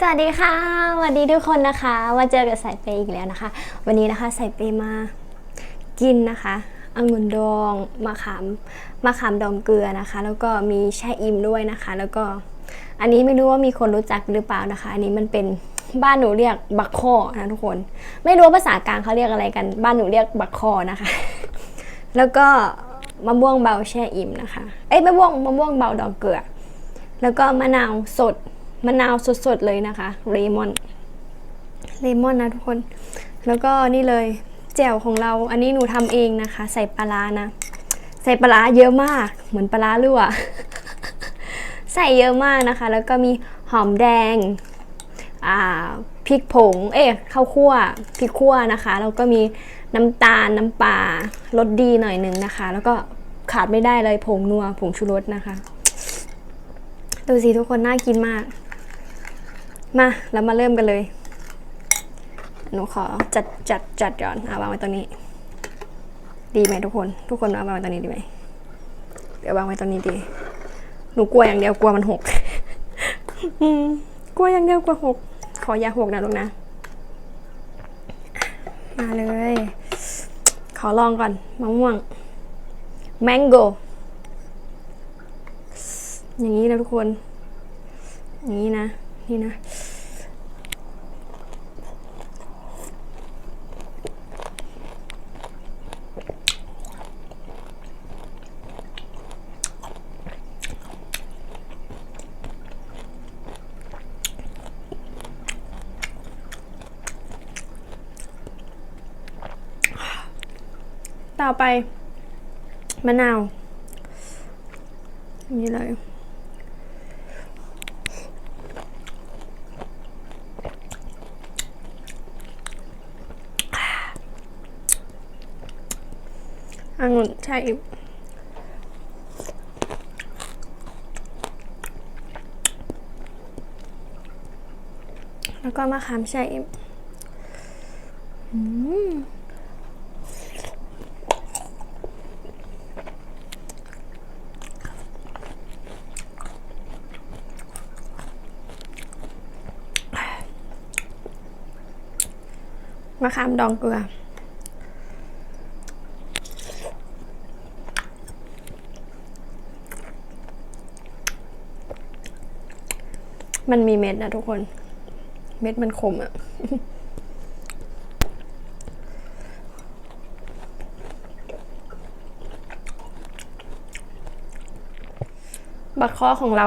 สวัสดีค่ะสวัสดีทุกคนนะคะมาเจอกับสายเปย์อีกแล้วนะคะ วันนี้นะคะสายเปย์มากินนะคะองุ่นดองมะขามมะขามดองเกลือนะคะ แล้วก็มีแช่อิ่มด้วยนะคะ แล้วก็อันนี้ไม่รู้ว่ามีคนรู้จักหรือเปล่านะคะ อันนี้มันเป็นบ้านหนูเรียกบักข้อนะทุกคน ไม่รู้ภาษากลางเขาเรียกอะไรกัน บ้านหนูเรียกบักข้อนะคะ แล้วก็มะม่วงเบาแช่อิ่มนะคะ เอ้ยมะม่วงมะม่วงเบาดองเกลือ แล้วก็มะนาวสด มะนาวสดๆเลยนะคะเลมอนเลมอนนะทุกคน แล้วก็นี่เลยแจ่วของเรา อันนี้หนูทำเองนะคะ ใส่ปลาร้านะ ใส่ปลาเยอะมาก เหมือนปลาร้ารั่วใส่เยอะมากนะคะ แล้วก็มีหอมแดงอ่าพริกผง เอ๊ะข้าวคั่วพริกคั่วนะคะ แล้วก็มีน้ำตาลน้ำปลารสดีหน่อยหนึ่งนะคะ แล้วก็ขาดไม่ได้เลยผงนัวผงชูรสนะคะ ดูสิทุกคนน่ากินมาก มาเรามาเริ่มกันเลย หนูขอจัดจัดจัดก่อนเอาวางไว้ตรงนี้ ดีไหมทุกคน ทุกคนเอาวางไว้ตรงนี้ดีไหมเดี๋ยววางไว้ตรงนี้ดี หนูกลัวอย่างเดียวกลัวมันหกอืมกลัวอย่างเดียวกลัวหก ขออย่าหกนะลูกนะ มาเลย ขอลองก่อนมะม่วงแมงโกอย่างนี้นะทุกคน อย่างนี้นะ นี่นะ ต่อไป มะนาวนี่เลย องุ่นใช่แล้วก็มะขามใช่อิ่ม มะขามดองเกลือ มันมีเม็ดนะทุกคน เม็ดมันคมอะบักข้อของเรา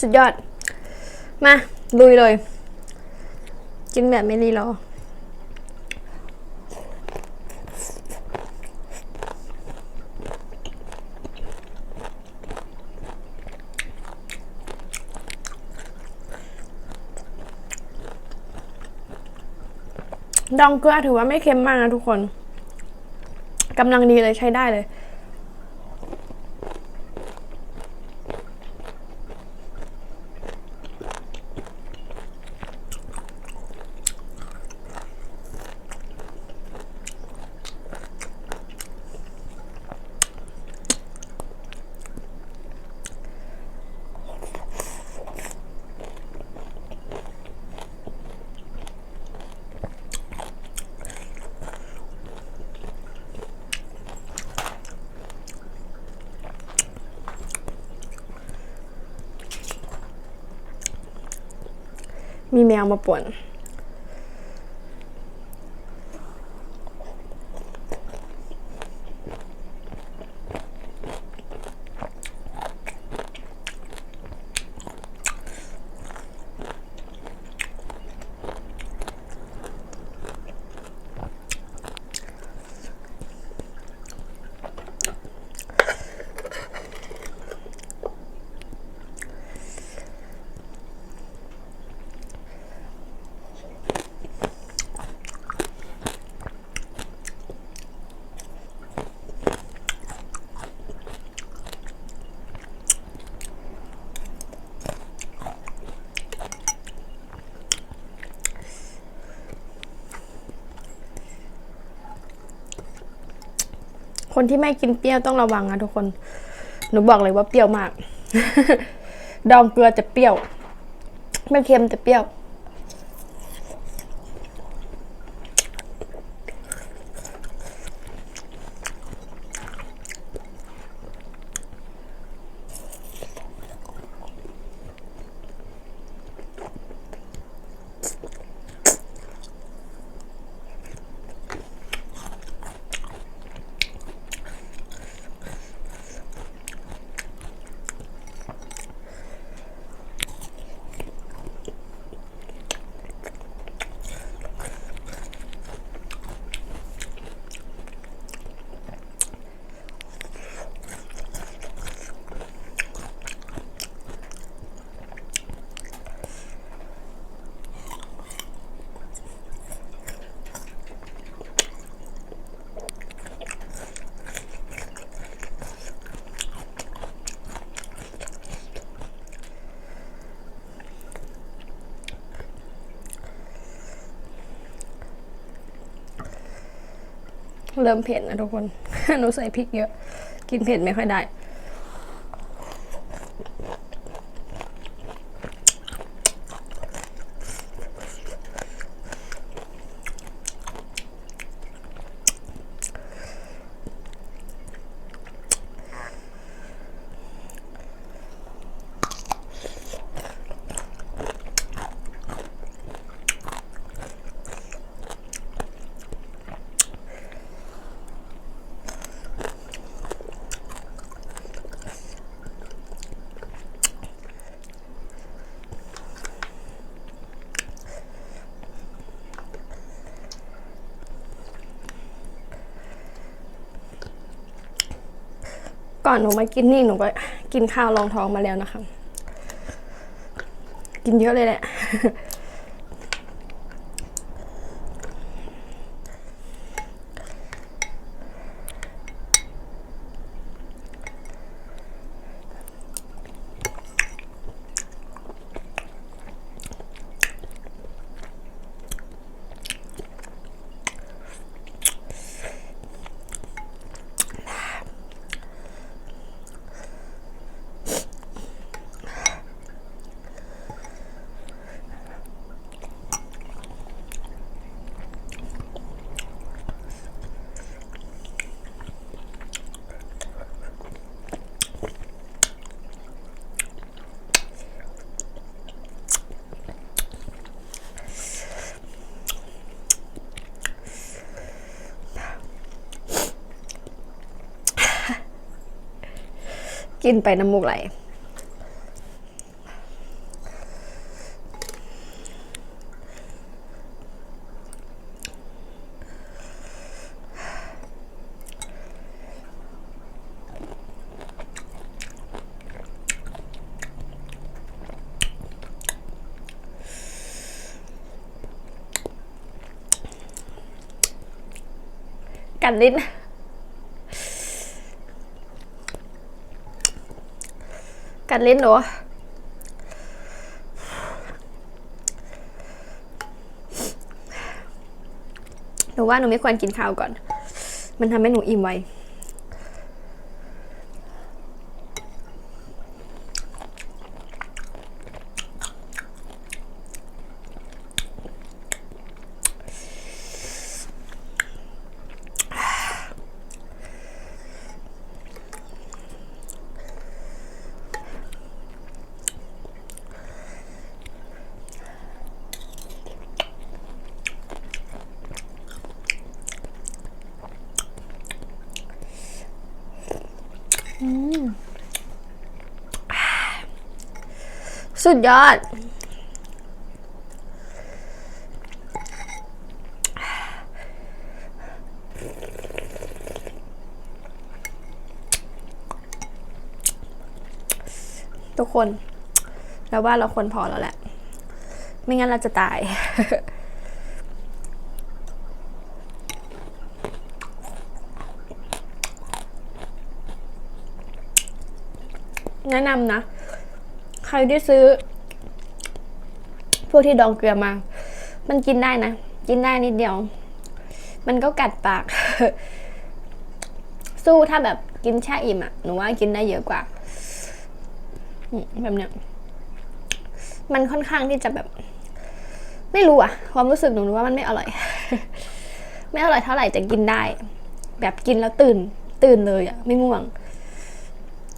สุดยอด มา ลุยเลย กินแบบไม่รีรอดองเกลือถือว่าไม่เค็มมากนะทุกคนกำลังดีเลยใช้ได้เลย มีแมวมาป่วน คนที่ไม่กินเปรี้ยวต้องระวังนะทุกคน หนูบอกเลยว่าเปรี้ยวมาก ดองเกลือจะเปรี้ยว ไม่เค็มแต่เปรี้ยว เริ่มเผ็ดนะทุกคน หนูใส่พริกเยอะ กินเผ็ดไม่ค่อยได้ ก่อนหนูมากินนี่หนูก็กินข้าวรองท้องมาแล้วนะคะ กินเยอะเลยแหละ กินไปน้ำมูกไหลกัดลิ้น กัดลิ้นหนูหนูว่าหนูไม่ควรกินข้าวก่อน มันทำให้หนูอิ่มไว สุดยอด ทุกคนเราว่าเราควรพอแล้วแหละ ไม่งั้นเราจะตาย แนะนำนะ ใครที่ซื้อ พวกที่ดองเกลือมา มันกินได้นะ กินได้นิดเดียว มันก็กัดปาก สู้ถ้าแบบกินแช่อิ่มอะหนูว่ากินได้เยอะกว่าแบบเนี้ยมันค่อนข้างที่จะแบบ ไม่รู้อะความรู้สึกหนูรู้ว่ามันไม่อร่อย ไม่อร่อยเท่าไหร่แต่กินได้ แบบกินแล้วตื่น ตื่นเลยอะไม่ง่วง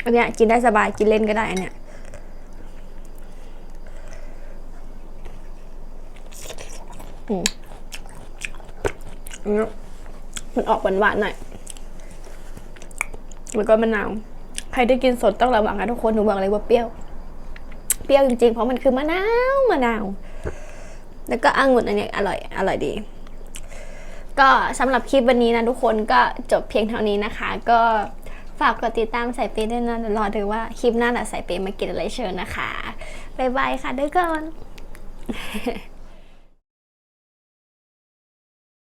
อันเนี้ยกินได้สบายกินเล่นก็ได้อันเนี้ยอืมอันเนี้ยมันออกหวานๆหน่อยแล้วก็มะนาว ใครที่กินสดต้องระวังนะทุกคนหนูบอกเลยว่าเปรี้ยว เปรี้ยวจริงๆ เพราะมันคือมะนาวมะนาว แล้วก็องุ่นอันเนี้ยอร่อย อร่อยดี ก็สำหรับคลิปวันนี้นะทุกคนก็จบเพียงเท่านี้นะคะ ก็ ฝากกดติดตามสายเปย์ด้วยนะเดี๋ยวรอดูว่าคลิปหน้าน่ะสายเปย์มากินอะไรเชิญนะคะ บ๊ายบายค่ะทุกคน